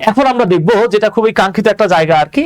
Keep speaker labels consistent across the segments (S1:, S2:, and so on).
S1: এখন আমরা দেখব যেটা খুবই কাঙ্ক্ষিত একটা জায়গা আর কি,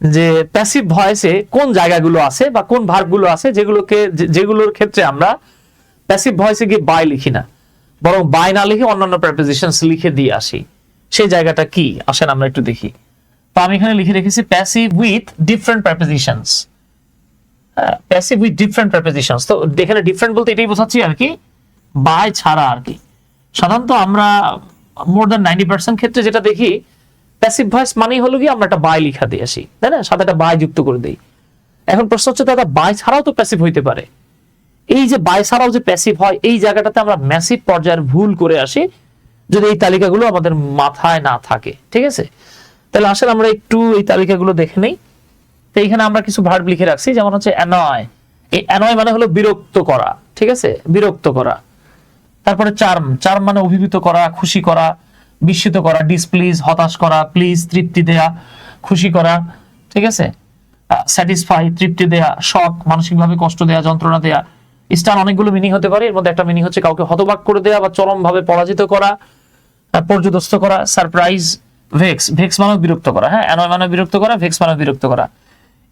S1: যে প্যাসিভ ভয়েসে কোন জায়গাগুলো আছে বা কোন ভার্বগুলো আছে যেগুলোকে যেগুলোর ক্ষেত্রে আমরা প্যাসিভ ভয়েসে গিয়ে বাই লিখি না, বরং বাই না লিখে অন্যান্য প্রেপোজিশনস লিখে দিয়ে আসি। সেই জায়গাটা কি? আসেন আমরা একটু দেখি। তো আমি এখানে লিখে রেখেছি passive with different prepositions passive with different prepositions তো এখানে ডিফারেন্ট বলতে এটাই বোঝাচ্ছি আর কি বাই ছাড়া আর কি। সাধারণত আমরা মোর দ্যান নাইনটি পার্সেন্ট ক্ষেত্রে যেটা দেখি প্যাসিভ ভয়েস মানেই হলো কি আমরা একটা বাই লিখা দিয়ে আসি, তাই না? সাথে একটা বাই যুক্ত করে দিই। এখন প্রশ্ন হচ্ছে দাদা বাই ছাড়াও তো প্যাসিভ হইতে পারে। এই যে বাই ছাড়াও যে প্যাসিভ হয়, এই জায়গাটাতে আমরা ম্যাসিভ পর্যায়ের ভুল করে আসি, যদি এই তালিকাগুলো আমাদের মাথায় না থাকে, ঠিক আছে? তাহলে আসলে আমরা একটু এই তালিকাগুলো দেখে নেই। তো এইখানে আমরা কিছু ভার্ব লিখে রাখছি, যেমন হচ্ছে অ্যানয় এই অ্যানয় মানে হলো বিরক্ত করা, ঠিক আছে? বিরক্ত করা। তারপরে চার্ম চার্ম মানে অভিভূত করা, খুশি করা, বিস্মিত করা ডিসপ্লিজ হতাশ করা প্লিজ তৃপ্তি দেয়া, খুশি করা, ঠিক আছে? স্যাটিসফাই তৃপ্তি দেয়া শক মানসিকভাবে কষ্ট দেয়া, যন্ত্রণা দেয়া স্টার অনেকগুলো মিনিং হতে পারে। এর মধ্যে একটা মিনিং হচ্ছে কাউকে হতবাক করে দেয়া বা চরমভাবে পরাজিত করা পর্যদস্ত করা সারপ্রাইজ ভেক্স ভেক্স মানে বিরক্ত করা হ্যাঁ? অ্যানয় মানে বিরক্ত করা ভেক্স মানে বিরক্ত করা।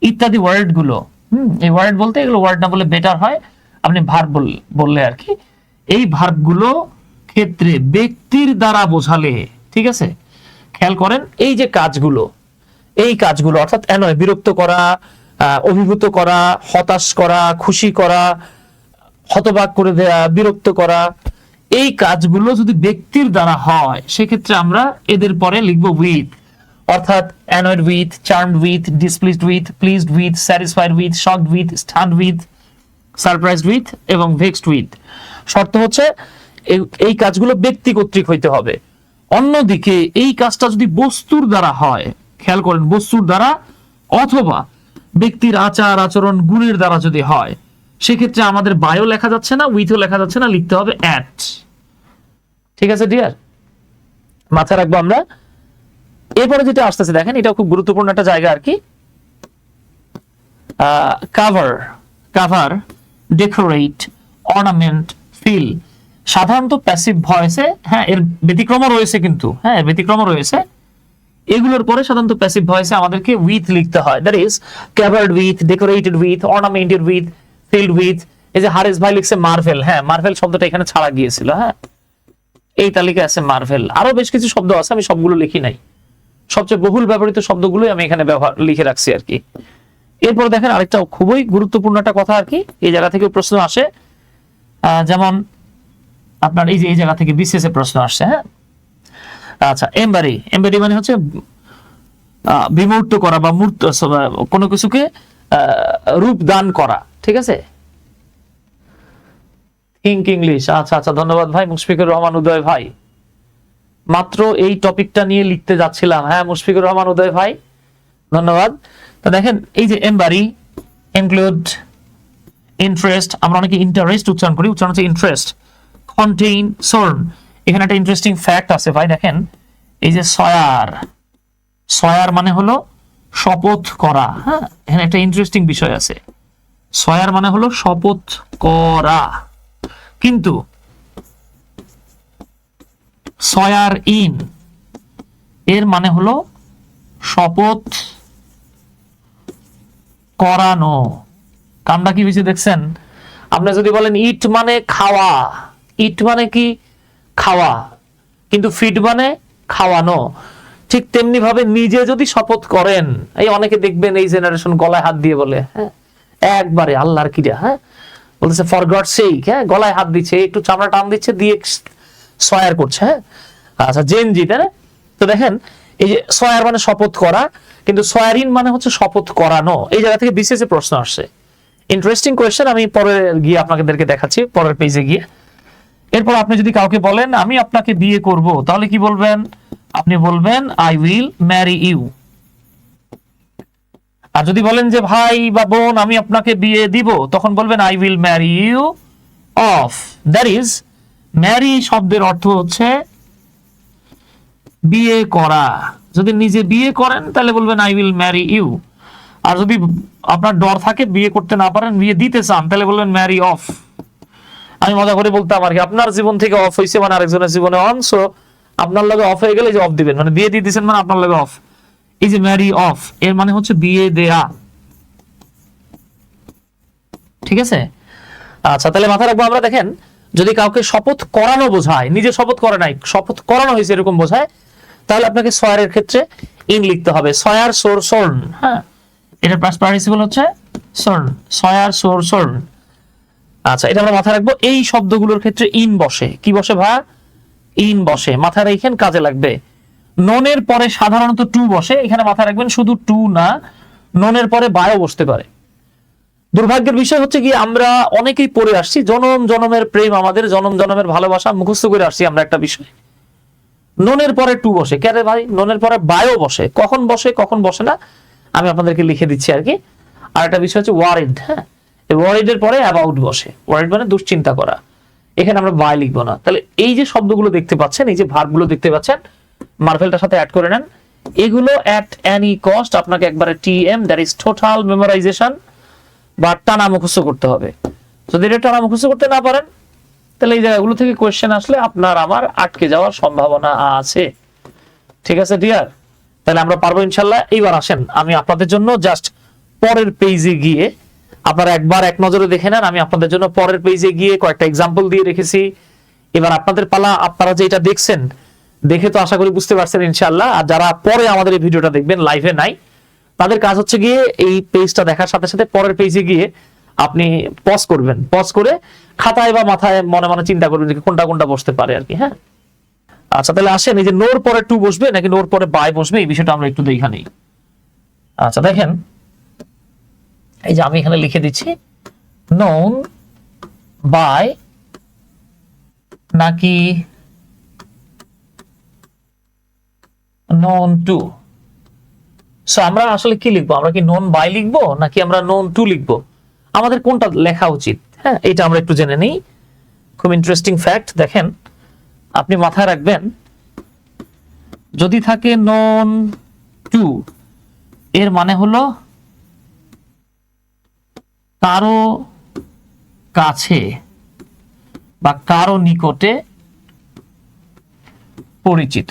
S1: ইত্যাদি ওয়ার্ডগুলো, হুম? এই ওয়ার্ড বলতে এগুলো ওয়ার্ড না বলে বেটার হয়। আপনি ভার্ব বললে আর কি এই ভার্বগুলো ক্ষেত্রে ব্যক্তির দ্বারা বোঝালে, ঠিক আছে? খেয়াল করেন, এই যে কাজগুলো, এই কাজগুলো, অর্থাৎ নয় বিরক্ত করা অভিভূত করা, হতাশ করা, খুশি করা, হতবাক করে দেয়া, বিরক্ত করা, এই কাজগুলো যদি ব্যক্তির দ্বারা হয়, সেক্ষেত্রে আমরা এদের পরে লিখব উইথ অর্থাৎ annoyed with charmed with displeased with pleased with satisfied with shocked with stunned with surprised with এবং ভেক্সড উইথ শর্ত হচ্ছে এই- কাজগুলো ব্যক্তি কর্তৃক হইতে হবে। অন্যদিকে এই কাজটা যদি বস্তুর দ্বারা হয়, খেয়াল করেন, বস্তুর দ্বারা অথবা ব্যক্তির আচার, আচরণ, গুণের দ্বারা যদি হয়, সেক্ষেত্রে আমাদের বায়ো লেখা যাচ্ছে না উইথও লেখা যাচ্ছে না, লিখতে হবে অ্যাট ঠিক আছে ডিয়ার মাথায় রাখব আমরা। এরপরে যেটা আসতেছে, দেখেন এটা খুব গুরুত্বপূর্ণ একটা জায়গা আর কি। Cover cover decorate ornament fill সাধারণত প্যাসিভ ভয়েসে হ্যাঁ এর ব্যতিক্রমও রয়েছে কিন্তু হ্যাঁ এর ব্যতিক্রমও রয়েছে। এগুলোর পরে সাধারণত প্যাসিভ ভয়েসে আমাদেরকে উইথ লিখতে হয়। That is covered with decorated with ornamented with filled with এই যে হারেস ভাই লিখছে মার্ভেল হ্যাঁ মার্ভেল শব্দটা এখানে ছাড়া গিয়েছিল হ্যাঁ। এই তালিকায় আছে মার্ভেল আরও বেশ কিছু শব্দ আছে, আমি সবগুলো লিখি নাই। সবচেয়ে বহুল ব্যবহৃত শব্দগুলোই আমি এখানে ব্যবহার, লিখে রাখছি আর কি। এরপর দেখেন আরেকটা খুবই গুরুত্বপূর্ণ একটা কথা আর কি, এই জায়গা থেকে প্রশ্ন আসে যেমন আপনার এই যে, এই জায়গা থেকে বিসিএস প্রশ্ন আসছে হ্যাঁ? আচ্ছা এমবারি। এমবারি মানে হচ্ছে বিমূর্ত করা বা মূর্ত কোনো কিছুকে রূপ দান করা, ঠিক আছে? থিঙ্ক ইংলিশ আচ্ছা আচ্ছা ধন্যবাদ ভাই, মুশফিকুর রহমান উদয় ভাই। মাত্র এই টপিকটা নিয়ে লিখতে যাচ্ছিলাম হ্যাঁ মুশফিকুর রহমান উদয় ভাই? ধন্যবাদ। তো দেখেন, এই যে এমবারি ইনক্লুড ইন্টারেস্ট আমরা অনেকে ইন্টারেস্ট উচ্চারণ করি, উচ্চারণ হচ্ছে ইন্টারেস্ট কন্টেইন সোর্ন এখানে একটা ইন্টারেস্টিং ফ্যাক্ট আছে, ভাই দেখেন, এই যে সয়ার সয়ার মানে হলো শপথ করা হ্যাঁ? এখানে একটা ইন্টারেস্টিং বিষয় আছে। সয়ার মানে হলো শপথ করা। কিন্তু, সয়ার ইন এর মানে হলো শপথ করানো। কামটা কি বেশি দেখছেন? আপনি যদি বলেন, ইট মানে খাওয়া। ইট মানে কি? খাওয়া। কিন্তু ফিট মানে খাওয়ানো। ঠিক তেমনি ভাবে নিজে যদি শপথ করেন, এই অনেকে দেখবেন এই জেনারেশন গলায় হাত দিয়ে বলে হ্যাঁ একবারে আল্লাহর কিরা হ্যাঁ? বলতেছে ফর গড সেইক হ্যাঁ গলায় হাত দিচ্ছে, একটু চামড়া টান দিচ্ছে, দিয়ে সয়ার করছে হ্যাঁ? আচ্ছা জেনজি তাই না? তো দেখেন, এই যে সয়ার মানে শপথ করা, কিন্তু সয়ারিন মানে হচ্ছে শপথ করানো। এই জায়গা থেকে বিশেষ প্রশ্ন আসছে ইন্টারেস্টিং কোয়েশ্চেন আমি পরে গিয়ে আপনাদেরকে দেখাচ্ছি, পরের পেজে গিয়ে। এরপর আপনি যদি কাউকে বলেন, আমি আপনাকে বিয়ে করব তাহলে কি বলবেন? আপনি বলবেন আই উইল ম্যারি ইউ আর যদি বলেন যে, ভাই বা বোন, আমি আপনাকে বিয়ে দিব তখন বলবেন I will marry you of that is marry শব্দের অর্থ হচ্ছে বিয়ে করা। যদি নিজে বিয়ে করেন, তাহলে বলবেন আই উইল ম্যারি ইউ আর যদি আপনার ডর থাকে, বিয়ে করতে না পারেন, বিয়ে দিতে চান, তাহলে বলবেন ম্যারি অফ আমি মজা করে বলতাম আর কি, আপনার জীবন থেকে অফ হয়েছে মানে আরেকজনের জীবনে অন সো আপনার লগে অফ হয়ে গেলে যে অফ দিবেন মানে বিয়ে দিয়ে দিচ্ছেন মানে আপনার লগে অফ এই যে ম্যারি অফ এর মানে হচ্ছে বিয়ে দেয়া। ঠিক আছে? আচ্ছা তাহলে মাথায় রাখব আমরা, দেখেন, যদি কাউকে শপথ করানো বোঝায়, নিজে শপথ করে নাই, শপথ করানো হয়েছে এরকম বোঝায়, তাহলে আপনাকে সয়ারের ক্ষেত্রে ইন লিখতে হবে, সয়ার সোর সোর্ন হ্যাঁ? এটার পাস পার্টিসিপল হচ্ছে সোর্ন সয়ার সোর সোর্ন আচ্ছা এটা আমরা মাথায় রাখব, এই শব্দগুলোর ক্ষেত্রে ইন বসে। কি বসে ভাই? ইন বসে। মাথায় রেখেন কাজে লাগবে। ননের পরে সাধারণত টু বসে। এখানে মাথায় রাখবেন, শুধু টু না ননের পরে বায়ও বসতে পারে। দুর্ভাগ্যের বিষয় হচ্ছে কি আমরা অনেকেই পড়ে আসছি, জনম জনমের প্রেম আমাদের, জনম জনমের ভালোবাসা, মুখস্থ করে আসছি আমরা একটা বিষয়। ননের পরে টু বসে। কেন ভাই? ননের পরে বায়ও বসে। কখন বসে কখন বসে না? আমি আপনাদেরকে লিখে দিচ্ছি আর কি। আর একটা বিষয় হচ্ছে ওয়ারিড হ্যাঁ? ওয়ারিডের পরে অ্যাবাউট বসে। ওয়ারিড মানে দুশ্চিন্তা করা। এখানে আমরা বাই লিখব না। তাহলে এই যে শব্দগুলো দেখতে পাচ্ছেন, এই যে ভার্বগুলো দেখতে পাচ্ছেন মার্ভেলটার সাথে অ্যাড করে নেন। এগুলো অ্যাট অ্যানি কস্ট আপনাকে একবারে T M that is total memorization বা টানা মুখস্থ করতে হবে। যদি এটা টানা মুখস্থ করতে না পারেন, তাহলে এই জায়গাগুলো থেকে কোয়েশ্চেন আসলে আপনার আমার আটকে যাওয়ার সম্ভাবনা আছে। ঠিক আছে ডিয়ার তাহলে আমরা পারব ইনশাল্লাহ। এইবার আসেন, আমি আপনাদের জন্য জাস্ট পরের পেজে গিয়ে আপনারা একবার এক নজরে দেখে নেন, আমি আপনাদের জন্য পরের পেজে গিয়ে কয়েকটা এক্সাম্পল দিয়ে রেখেছি। এবার আপনাদের পালা, আপনারা যে এটা দেখছেন, দেখে তো আশা করি বুঝতে পারছেন ইনশাল্লাহ। আর যারা পরে আমাদের এই ভিডিওটা দেখবেন লাইভে নাই, তাদের কাজ হচ্ছে গিয়ে এই পেজটা দেখার সাথে সাথে পরের পেজে গিয়ে আপনি পজ করবেন। পজ করে খাতায় বা মাথায় মনে মনে চিন্তা করবেন যে কোনটা কোনটা বসতে পারে আর কি হ্যাঁ? আচ্ছা তাহলে আসেন, এই যে নোর পরে টু বসবে নাকি নোর পরে বাই বসবে? এই বিষয়টা আমরা একটু দেখা নেই। আচ্ছা দেখেন, এই যে আমি এখানে লিখে দিচ্ছি নোন বাই নাকি নন টু সো আমরা আসলে কি লিখব? আমরা কি নোন বাই লিখব নাকি আমরা নোন টু লিখব? আমাদের কোনটা লেখা উচিত? হ্যাঁ এটা আমরা একটু জেনে নিই। খুব ইন্টারেস্টিং ফ্যাক্ট দেখেন। আপনি মাথায় রাখবেন, যদি থাকে নন টু, এর মানে হলো কারও কাছে বা কারও নিকটে পরিচিত।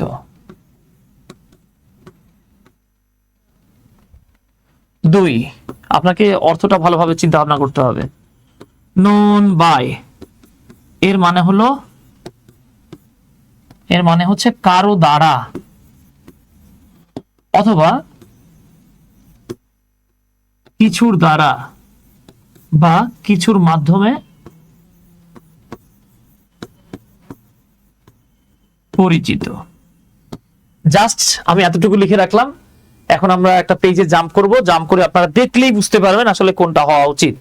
S1: দুই, আপনাকে অর্থটা ভালোভাবে চিন্তা ভাবনা করতে হবে। নোন বাই, এর মানে হলো এর মানে হচ্ছে কারও দ্বারা। অথবা কিছুর দ্বারা বা কিছুর মাধ্যমে পরিচিত। জাস্ট আমি এতটুকু লিখে রাখলাম। এখন আমরা একটা পেজে জাম্প করব। জাম্প করে আপনারা দেখলেই বুঝতে পারবেন আসলে কোনটা হওয়া উচিত।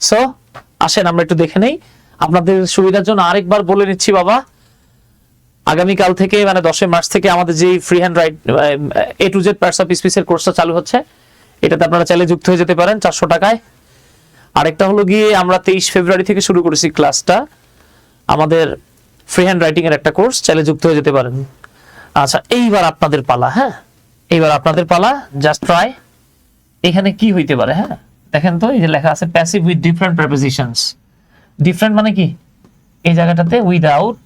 S1: সো আসেন, আমরা একটু দেখে নেই। আপনাদের সুবিধার জন্য আরেকবার বলে নিচ্ছি, বাবা। আগামীকাল থেকে মানে দশই মার্চ থেকে আমাদের যে free hand write A to Z parts of স্পিসের কোর্সটা চালু হচ্ছে, এটাতে আপনারা চাইলে যুক্ত হয়ে যেতে পারেন চারশো টাকায়। আরেকটা হলো গিয়ে আমরা তেইশ ফেব্রুয়ারি থেকে শুরু করেছি ক্লাসটা আমাদের ফ্রি হ্যান্ড রাইটিং এর একটা কোর্স চাইলে যুক্ত হয়ে যেতে পারেন। আচ্ছা এইবার আপনাদের পালা হ্যাঁ? এইবার আপনাদের পালা জাস্ট ট্রাই এখানে কি হইতে পারে হ্যাঁ? দেখেন তো, এই যে লেখা আছে passive with different prepositions different মানে কি? এই জায়গাটাতে উইদাউট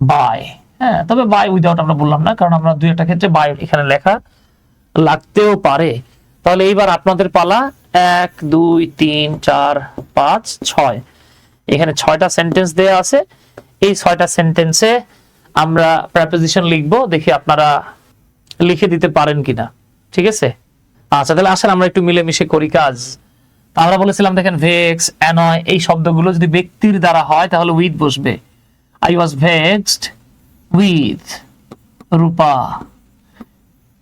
S1: বাই হ্যাঁ তবে বাই উইদাউট আমরা বললাম না, কারণ আমরা দুই একটা ক্ষেত্রে বাই এখানে লেখা লাগতেও পারে। তাহলে এইবার আপনাদের পালা এক, দুই, তিন, চার, পাঁচ, ছয়। এখানে ছয়টা সেন্টেন্স দেয়া আছে। এই ছয়টা সেন্টেন্সে আমরা প্রেপোজিশন লিখব, দেখি আপনারা লিখে দিতে পারেন কিনা। ঠিক আছে? আচ্ছা তাহলে আসেন, আমরা একটু মিলেমিশে করি কাজ। আমরা বলেছিলাম, দেখেন ভেক্স অ্যানয় এই শব্দগুলো যদি ব্যক্তির দ্বারা হয়, তাহলে উইথ বসবে। I was vexed with Rupa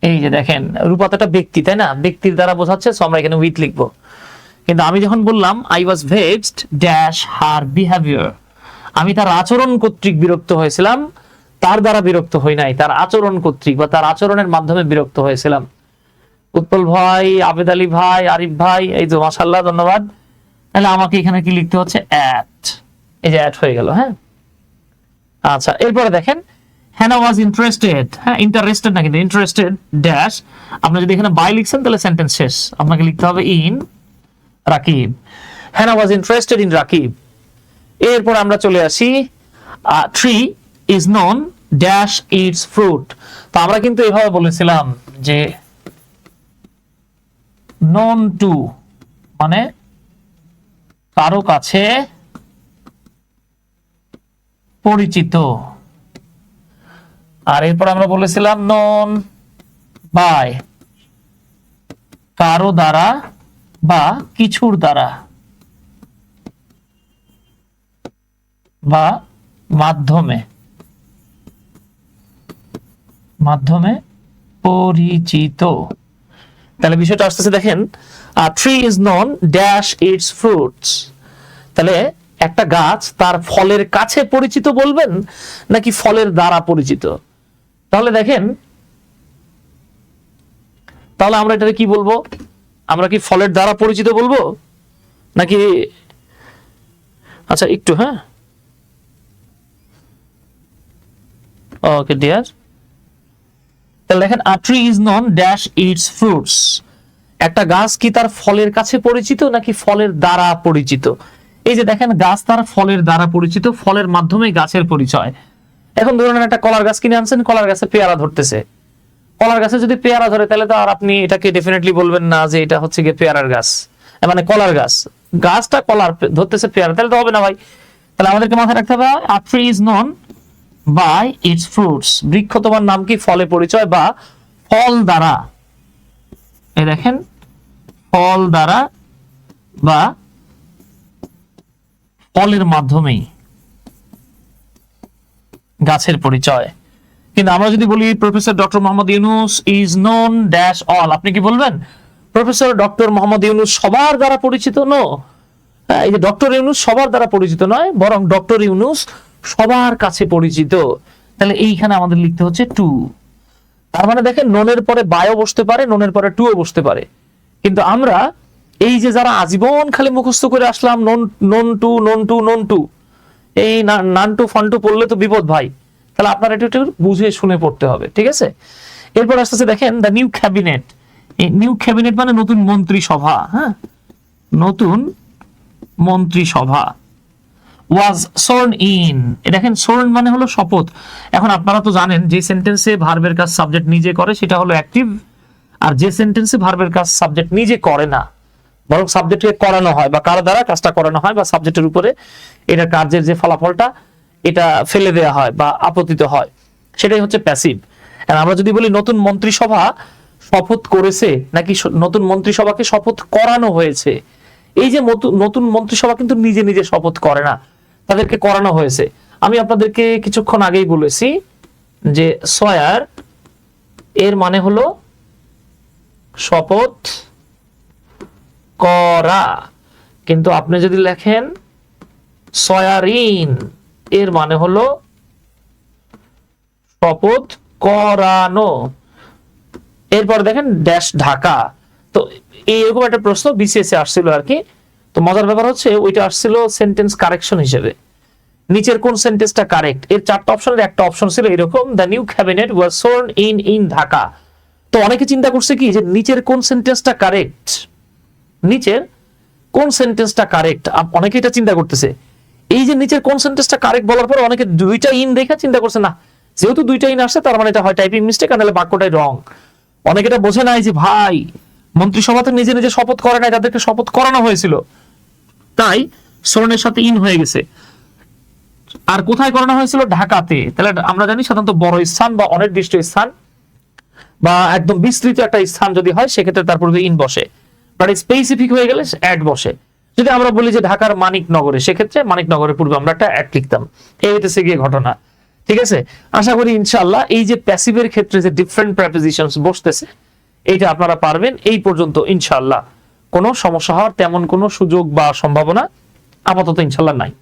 S1: এই যে দেখেন রূপা তো একটা ব্যক্তি, তাই না? ব্যক্তির দ্বারা বোঝাচ্ছে, so আমরা এখানে উইথ লিখব। কিন্তু আমি যখন বললাম I was vexed dash her behaviour আমি তার আচরণ কর্তৃক বিরক্ত হয়েছিলাম, তার দ্বারা বিরক্ত হই নাই, তার আচরণ কর্তৃক বা তার আচরণের মাধ্যমে বিরক্ত হয়েছিলাম। উৎপল ভাই, আবেদ আলী ভাই, আরিফ ভাই, এই তো মাসাল্লাহ ধন্যবাদ। তাহলে আমাকে এখানে কি লিখতে হচ্ছে? অ্যাট এই যে অ্যাট হয়ে গেল হ্যাঁ? আচ্ছা এরপরে দেখেন হ্যানা ওয়াজ ইন্টারেস্টেড হ্যাঁ ইন্টারেস্টেড না কিন্তু ইন্টারেস্টেড ড্যাশ আপনি যদি এখানে বাই লিখছেন তাহলে সেন্টেন্স শেষ। আপনাকে লিখতে হবে in Rakib. Hannah was interested in Rakib. এরপর আমরা চলে আসি tree is known dash its fruit তো আমরা কিন্তু এভাবে বলেছিলাম যে নন টু মানে কারও কাছে পরিচিত। আর এরপর আমরা বলেছিলাম, নন বাই কারও দ্বারা বা কিছুর দ্বারা বা মাধ্যমে। মাধ্যমে পরিচিত। তাহলে বিষয়টা আসতেছে দেখেন tree is known dash its fruits তাহলে একটা গাছ তার ফলের কাছে পরিচিত বলবেন নাকি ফলের দ্বারা পরিচিত? তাহলে দেখেন, তাহলে আমরা এটাকে কি বলব? আমরা কি ফলের দ্বারা পরিচিত বলব? নাকি আচ্ছা একটু হ্যাঁ? ওকে ডিয়ার তাহলে দেখেন a tree is known dash its fruits একটা গাছ কি তার ফলের কাছে পরিচিত নাকি ফলের দ্বারা পরিচিত? এই যে দেখেন গাছ তার ফলের দ্বারা পরিচিত, ফলের মাধ্যমে গাছের পরিচয়। এখন ধরুন একটা কলার গাছ কিনে আনছেন, কলার গাছে পেয়ারা ধরতেছে। কলার গাছে যদি পেয়ারা ধরে, তাহলে তো আর আপনি এটাকে ডেফিনেটলি বলবেন না যে এটা হচ্ছে গিয়ে পেয়ারার গাছ। মানে কলার গাছ। গাছটা কলার, ধরতেছে পেয়ারা, তাহলে তো হবে না ভাই। তাহলে আমাদেরকে মাথায় রাখতে হবে a tree is known by its fruits বৃক্ষ তোমার নাম কি? ফলে পরিচয় বা ফল দ্বারা। এই দেখেন, ফল দ্বারা বা ফলের মাধ্যমেই গাছের পরিচয়। কিন্তু আমরা যদি বলি, professor doctor Mohammad Yunus is known dash all আপনি কি বলবেন? প্রফেসর ডক্টর মোহাম্মদ ইউনুস সবার দ্বারা পরিচিত? নো এই যে ডক্টর ইউনুস সবার দ্বারা পরিচিত নয়, বরং ডক্টর ইউনুস সবার কাছে পরিচিত। তাহলে এইখানে আমাদের লিখতে হচ্ছে টু তার মানে দেখেন ননের পরে বায়ও বসতে পারে ননের পরে টুও বসতে পারে। কিন্তু আমরা এই যে যারা আজীবন খালি মুখস্থ করে আসলাম, known known to known to known to এই নান টু ফান টু পড়লে তো বিপদ ভাই। তাহলে আপনার একটু একটু বুঝে শুনে পড়তে হবে, ঠিক আছে? এরপর আসতেছে, দেখেন the new cabinet new cabinet মানে নতুন মন্ত্রিসভা হ্যাঁ? নতুন মন্ত্রিসভা ওয়াজ সোর্ন ইন দেখেন সোর্ন মানে হলো শপথ। এখন আপনারা তো জানেন, যে সেন্টেন্সে ভার্বের কাজ সাবজেক্ট নিজে করে, সেটা হলো অ্যাক্টিভ আর যে সেন্টেন্সে ভার্বের কাজ সাবজেক্ট নিজে করে না বরং সাবজেক্টকে করানো হয় বা কার দ্বারা কাজটা করানো হয় বা সাবজেক্টের উপরে এটা কার্যের যে ফলাফলটা, এটা ফেলে দেওয়া হয় বা আপতিত হয়। সেটাই হচ্ছে প্যাসিভ আমরা যদি বলি নতুন মন্ত্রিসভা শপথ করেছে, নাকি নতুন মন্ত্রিসভাকে শপথ করানো হয়েছে, এই যে নতুন মন্ত্রিসভা কিন্তু নিজে নিজে শপথ করে না, তাদেরকে করানো হয়েছে। আমি আপনাদেরকে কিছুক্ষণ আগেই বলেছি যে সয়ার, এর মানে হলো শপথ করা। কিন্তু আপনি যদি লেখেন সয়ারিন, এর মানে হলো শপথ করানো। এরপর দেখেন ড্যাশ ঢাকা। তো এইরকম একটা প্রশ্ন বিসিএস এ আসছিল আর কি। তো মজার ব্যাপার হচ্ছে ওইটা আসছিল সেন্টেন্স কারেকশন হিসেবে। নিচের কোন সেন্টেন্সটা কারেক্ট এর চারটা অপশনের একটা অপশন ছিল এরকম the new cabinet was sworn in in Dhaka. তো অনেকে চিন্তা করছে কি যে নিচের কোন সেন্টেন্সটা কারেক্ট নিচের কোন সেন্টেন্সটা কারেক্ট অনেকে এটা চিন্তা করতেছে। এই যে নিচের কোন সেন্টেন্সটা কারেক্ট বলার পর অনেকে দুইটা ইন দেখে চিন্তা করছে, না, যেহেতু দুইটা ইন আসছে, তার মানে এটা হয় টাইপিং মিস্টেক আর নাহলে বাক্যটাই রং অনেকে এটা বোঝে নাই যে ভাই, মন্ত্রিসভা তো নিজে নিজে শপথ করে নাই, তাদেরকে শপথ করানো হয়েছিল। তাই স্মরণের সাথে ইন হয়ে গেছে। আর কোথায় করানো হয়েছিল? ঢাকাতে। তাহলে আমরা জানি সাধারণত বড় স্থান বা অনির্দিষ্ট স্থান বা একদম বিস্তৃত একটা স্থান যদি হয়, সেক্ষেত্রে তার পূর্বে ইন বসে। বাট স্পেসিফিক হয়ে গেলে অ্যাড বসে। যদি আমরা বলি যে ঢাকার মানিক নগরে সেক্ষেত্রে মানিক নগরের পূর্বে আমরা একটা অ্যাড লিখতাম। এই হইতেছে গিয়ে ঘটনা। ঠিক আছে? আশা করি ইনশাল্লাহ এই যে প্যাসিভের ক্ষেত্রে যে ডিফারেন্ট প্রেপোজিশনস বসতেছে, এইটা আপনারা পারবেন। এই পর্যন্ত ইনশাল্লাহ কোনো সমস্যা হওয়ার তেমন কোনো সুযোগ বা সম্ভাবনা আপাতত ইনশাল্লাহ নাই।